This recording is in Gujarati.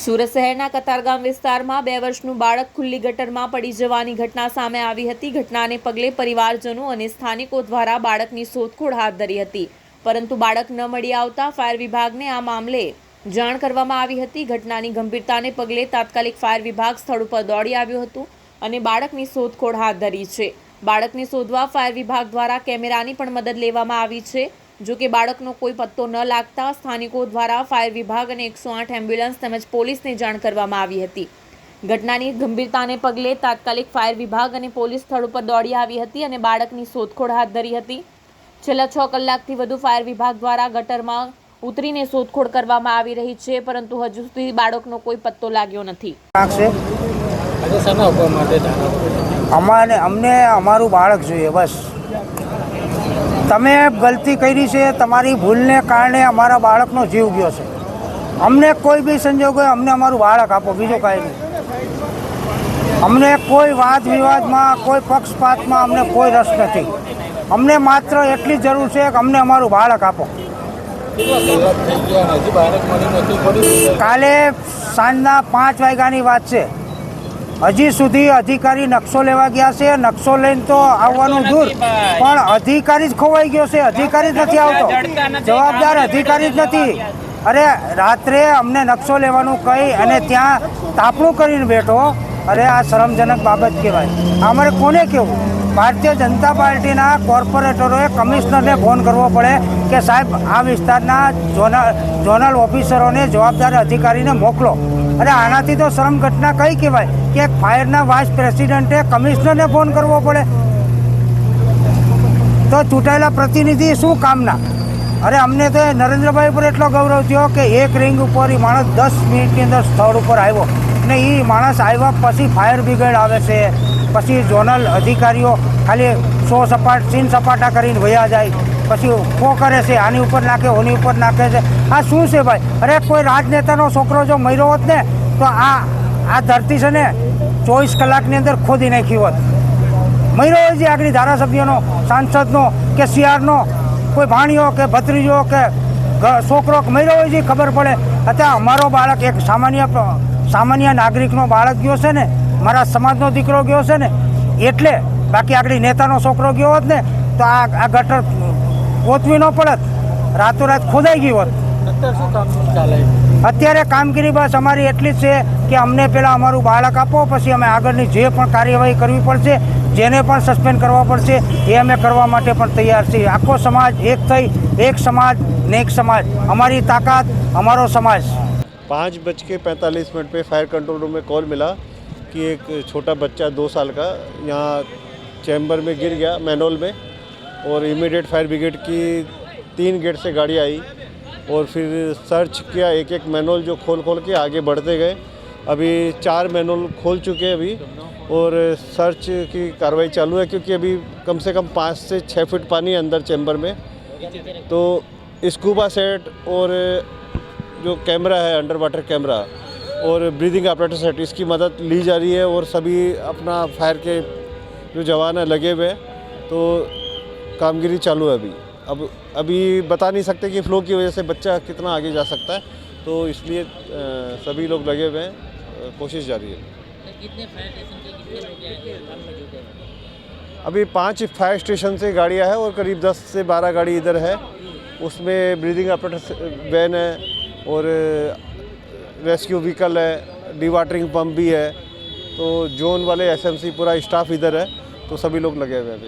સુરત શહેરના કતારગામ વિસ્તારમાં બે વર્ષનું બાળક ખુલ્લી ગટરમાં પડી જવાની ઘટના સામે આવી હતી. ઘટનાને પગલે પરિવારજનો અને સ્થાનિકો દ્વારા બાળકની શોધખોળ હાથ ધરી હતી. પરંતુ બાળક ન મળી આવતા ફાયર વિભાગને આ મામલે જાણ કરવામાં આવી હતી. ઘટનાની ગંભીરતાને પગલે તાત્કાલિક ફાયર વિભાગ સ્થળ ઉપર દોડી આવ્યું હતું અને બાળકની શોધખોળ હાથ ધરી છે. બાળકને શોધવા ફાયર વિભાગ દ્વારા કેમેરાની પણ મદદ લેવામાં આવી છે. જો કે બાળકનો કોઈ પત્તો ન લાગતા સ્થાનિકો દ્વારા ફાયર વિભાગ અને એકસો આઠ એમ્બ્યુલન્સ તેમજ પોલીસને જાણ કરવામાં આવી હતી. ઘટનાની ગંભીરતાને પગલે તાત્કાલિક ફાયર વિભાગ અને પોલીસ સ્થળ ઉપર દોડી આવી હતી અને બાળકની શોધખોળ હાથ ધરી હતી. છેલ્લા છ કલાકથી વધુ ફાયર વિભાગ દ્વારા ગટરમાં ઉતરીને શોધખોળ કરવામાં આવી રહી છે પરંતુ હજુ સુધી બાળકનો કોઈ પત્તો લાગ્યો નથી. અમારે અમને અમારું બાળક જોઈએ બસ. તમે ગલતી કરી છે, તમારી ભૂલને કારણે અમારા બાળકનો જીવ ગયો છે. અમને કોઈ બી સંજોગોએ અમને અમારું બાળક આપો, બીજું કાંઈ નહીં. અમને કોઈ વાદ વિવાદમાં, કોઈ પક્ષપાતમાં અમને કોઈ રસ નથી. અમને માત્ર એટલી જરૂર છે કે અમને અમારું બાળક આપો. કાલે સાંજના પાંચ વાગ્યાની વાત છે. હજી સુધી અધિકારી નકશો લેવા ગયા છે. નકશો લઈને તો આવવાનું દૂર. પણ અધિકારી જ ખોવાઈ ગયો છે. અધિકારી જ નથી આવતો. જવાબદાર અધિકારી જ નથી. અરે, રાત્રે અમને નકશો લેવાનું કહી અને ત્યાં તાપણું કરીને બેઠો. અરે, આ શરમજનક બાબત કહેવાય. અમારે કોને કેવું ભારતીય જનતા પાર્ટીના કોર્પોરેટરોએ કમિશનરને ફોન કરવો પડે કે સાહેબ, આ વિસ્તારના ઝોનલ ઝોનલ ઓફિસરોને જવાબદાર અધિકારીને મોકલો. અરે આનાથી તો શરમ ઘટના કઈ કહેવાય? કે ફાયરના વાઇસ પ્રેસિડેન્ટે કમિશનરને ફોન કરવો પડે. તો ચૂંટાયેલા પ્રતિનિધિ શું કામના? અરે અમને તો નરેન્દ્રભાઈ ઉપર એટલો ગૌરવ થયો કે એક રિંગ ઉપર એ માણસ દસ મિનિટની અંદર સ્થળ ઉપર આવ્યો. ને એ માણસ આવ્યા પછી ફાયર બ્રિગેડ આવે છે. પછી ઝોનલ અધિકારીઓ ખાલી સો સપાટ, સીન સપાટા કરીને વયા જાય. પછી ખો કરે છે, આની ઉપર નાખે, ઓની ઉપર નાખે છે. આ શું છે ભાઈ? અરે કોઈ રાજનેતાનો છોકરો જો મર્યો હોત ને, તો આ આ ધરતી છે ને ચોવીસ કલાકની અંદર ખોદી નાખી હોત. મર્યો હોય છે આગળ ધારાસભ્યનો, સાંસદનો, કે સીઆરનો, કોઈ ભાણિયો કે ભત્રીજો કે છોકરો મર્યો હોય છે, ખબર પડે. અત્યારે અમારો બાળક એક સામાન્ય સામાન્ય નાગરિકનો બાળક ગયો છે ને, મારા સમાજનો દીકરો ગયો છે ને, એટલે બાકી આગળ નેતાનો છોકરો ગયો હોત ને, તો આ આ ગટર ગોતવી ન પડત રાતોરાત ખોદાઈ ગઈ હોત અત્યારે શું કામ ચાલે અત્યારે કામગીરી બસ અમારી એટલી જ છે કે અમને પહેલાં અમારું બાળક આપો પછી અમે આગળની જે પણ કાર્યવાહી કરવી પડશે જેને પણ સસ્પેન્ડ કરવા પડશે એ અમે કરવા માટે પણ તૈયાર છીએ આખો સમાજ એક થઈ એક સમાજ ને એક સમાજ અમારી તાકાત અમારો સમાજ पाँच बज के पैंतालीस मिनट पे फायर कंट्रोल रूम में कॉल मिला कि एक छोटा बच्चा दो साल का यहाँ चैम्बर में गिर गया मैनोल में और इमीडिएट फायर ब्रिगेड की तीन गेट से गाड़ी आई और फिर सर्च किया एक एक मैनोल जो खोल खोल के आगे बढ़ते गए। अभी चार मैनोल खोल चुके हैं अभी और सर्च की कार्रवाई चालू है क्योंकि अभी कम से कम पाँच से छः फीट पानी है अंदर चैम्बर में। तो स्कूबा सेट और जो कैमरा है अंडर वाटर कैमरा और ब्रीदिंग ऑपरेटर सेट इसकी मदद ली जा रही है और सभी अपना फायर के जो जवान है, लगे हुए तो कामगिरी चालू है अभी। अब अभी बता नहीं सकते कि फ्लो की वजह से बच्चा कितना आगे जा सकता है तो इसलिए सभी लोग लगे हुए हैं कोशिश जारी है। अभी पाँच फायर स्टेशन से गाड़ियाँ हैं और करीब 10 से 12 गाड़ी इधर है। उसमें ब्रीदिंग ऑपरेटर वैन है और रेस्क्यू व्हीकल है डिवाटरिंग पंप भी है। तो जोन वाले एसएमसी पूरा स्टाफ इधर है तो सभी लोग लगे हुए हैं